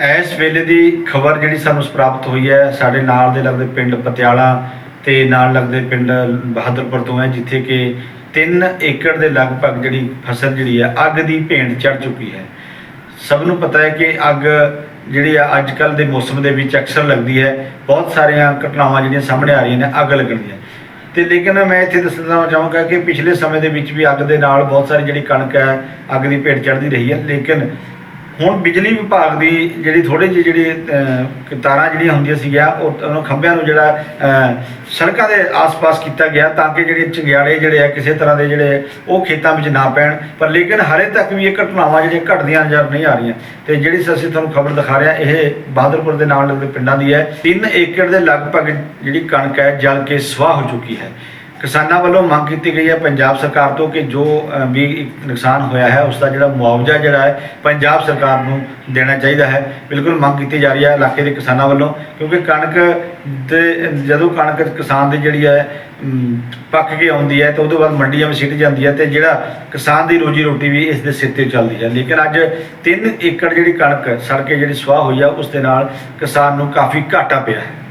ਇਸ ਵੇਲੇ ਦੀ ਖਬਰ ਜਿਹੜੀ ਸਾਨੂੰ ਪ੍ਰਾਪਤ ਹੋਈ ਹੈ, ਸਾਡੇ ਨਾਲ ਦੇ ਲੱਗਦੇ ਪਿੰਡ ਪਤਿਆਲਾ ਤੇ ਨਾਲ ਲੱਗਦੇ ਪਿੰਡ ਬਹਾਦਰਪੁਰ ਤੋਂ ਹੈ, ਜਿੱਥੇ ਕਿ 3 ਏਕੜ ਦੇ ਲਗਭਗ ਜਿਹੜੀ ਫਸਲ ਜਿਹੜੀ ਹੈ, ਅੱਗ ਦੀ ਭੇਂਟ ਚੜ ਚੁੱਕੀ ਹੈ। ਸਭ ਨੂੰ ਪਤਾ ਹੈ ਕਿ ਅੱਗ ਜਿਹੜੀ ਆ ਅੱਜ ਕੱਲ ਦੇ ਮੌਸਮ ਦੇ ਵਿੱਚ ਅਕਸਰ ਲੱਗਦੀ ਹੈ। ਬਹੁਤ ਸਾਰੀਆਂ ਘਟਨਾਵਾਂ ਜਿਹੜੀਆਂ ਸਾਹਮਣੇ ਆ ਰਹੀਆਂ ਨੇ, ਅੱਗ ਲੱਗਣ ਦੀਆਂ। ਤੇ ਲੇਕਿਨ ਮੈਂ ਇੱਥੇ ਦੱਸਣਾ ਚਾਹਾਂਗਾ ਕਿ ਪਿਛਲੇ ਸਮੇਂ ਦੇ ਵਿੱਚ ਵੀ ਅੱਗ ਦੇ ਨਾਲ ਬਹੁਤ ਸਾਰੀ ਜਿਹੜੀ ਕਣਕ ਹੈ, ਅੱਗ ਦੀ ਭੇਟ ਚੜ੍ਹਦੀ ਰਹੀ ਹੈ। ਲੇਕਿਨ ਹੁਣ ਬਿਜਲੀ ਵਿਭਾਗ ਦੀ ਜਿਹੜੀ ਥੋੜੀ ਜਿਹੀ ਜਿਹੜੀ ਤਾਰਾਂ ਜਿਹੜੀਆਂ ਹੁੰਦੀਆਂ ਸੀਗੀਆਂ, ਉਹ ਉਹਨਾਂ ਖੰਭਿਆਂ ਨੂੰ ਜਿਹੜਾ ਸੜਕਾਂ ਦੇ ਆਸ-ਪਾਸ ਕੀਤਾ ਗਿਆ ਤਾਂ ਕਿ ਜਿਹੜੇ ਚੰਗਿਆੜੇ ਜਿਹੜੇ ਆ, ਕਿਸੇ ਤਰ੍ਹਾਂ ਦੇ ਜਿਹੜੇ ਉਹ ਖੇਤਾਂ ਵਿੱਚ ਨਾ ਪੈਣ। ਪਰ ਲੇਕਿਨ ਹਰੇ ਤੱਕ ਵੀ ਇਹ ਘਟਨਾਵਾਂ ਜਿਹੜੀਆਂ ਘਟਦੀਆਂ ਨਜ਼ਰ ਨਹੀਂ ਆ ਰਹੀਆਂ। ਤੇ ਜਿਹੜੀ ਅਸੀਂ ਤੁਹਾਨੂੰ ਖਬਰ ਦਿਖਾ ਰਿਹਾ ਇਹ ਬਹਾਦਰਪੁਰ ਦੇ ਨਾਲ ਲੱਗਦੇ ਪਿੰਡਾਂ ਦੀ ਹੈ। 3 ਏਕੜ ਦੇ ਲਗਭਗ ਜਿਹੜੀ ਕਣਕ ਹੈ, ਜਲ ਕੇ ਸਵਾਹ ਹੋ ਚੁੱਕੀ ਹੈ। ਕਿਸਾਨਾਂ ਵੱਲੋਂ ਮੰਗ ਕੀਤੀ ਗਈ ਹੈ ਪੰਜਾਬ ਸਰਕਾਰ ਤੋਂ ਕਿ ਜੋ ਵੀ ਨੁਕਸਾਨ ਹੋਇਆ ਹੈ ਉਸ ਦਾ ਜਿਹੜਾ ਮੁਆਵਜ਼ਾ ਜਿਹੜਾ ਹੈ, ਪੰਜਾਬ ਸਰਕਾਰ ਨੂੰ ਦੇਣਾ ਚਾਹੀਦਾ ਹੈ। ਬਿਲਕੁਲ ਮੰਗ ਕੀਤੀ ਜਾ ਰਹੀ ਹੈ ਇਲਾਕੇ ਦੇ ਕਿਸਾਨਾਂ ਵੱਲੋਂ, ਕਿਉਂਕਿ ਕਣਕ ਦੇ, ਜਦੋਂ ਕਣਕ ਕਿਸਾਨ ਦੀ ਜਿਹੜੀ ਹੈ ਪੱਕ ਕੇ ਆਉਂਦੀ ਹੈ, ਤਾਂ ਉਹਦੇ ਬਾਅਦ ਮੰਡੀਆਂ ਵਿੱਚ ਸਿੱਟ ਜਾਂਦੀ ਹੈ ਤੇ ਜਿਹੜਾ ਕਿਸਾਨ ਦੀ ਰੋਜੀ ਰੋਟੀ ਵੀ ਇਸ ਦੇ ਸਿਰ ਤੇ ਚੱਲਦੀ ਹੈ। ਲੇਕਿਨ ਅੱਜ 3 ਏਕੜ ਜਿਹੜੀ ਕਣਕ ਸੜ ਕੇ ਜਿਹੜੀ ਸਵਾਹ ਹੋਈ ਆ, ਉਸ ਦੇ ਨਾਲ ਕਿਸਾਨ ਨੂੰ ਕਾਫੀ ਘਾਟਾ ਪਿਆ ਹੈ।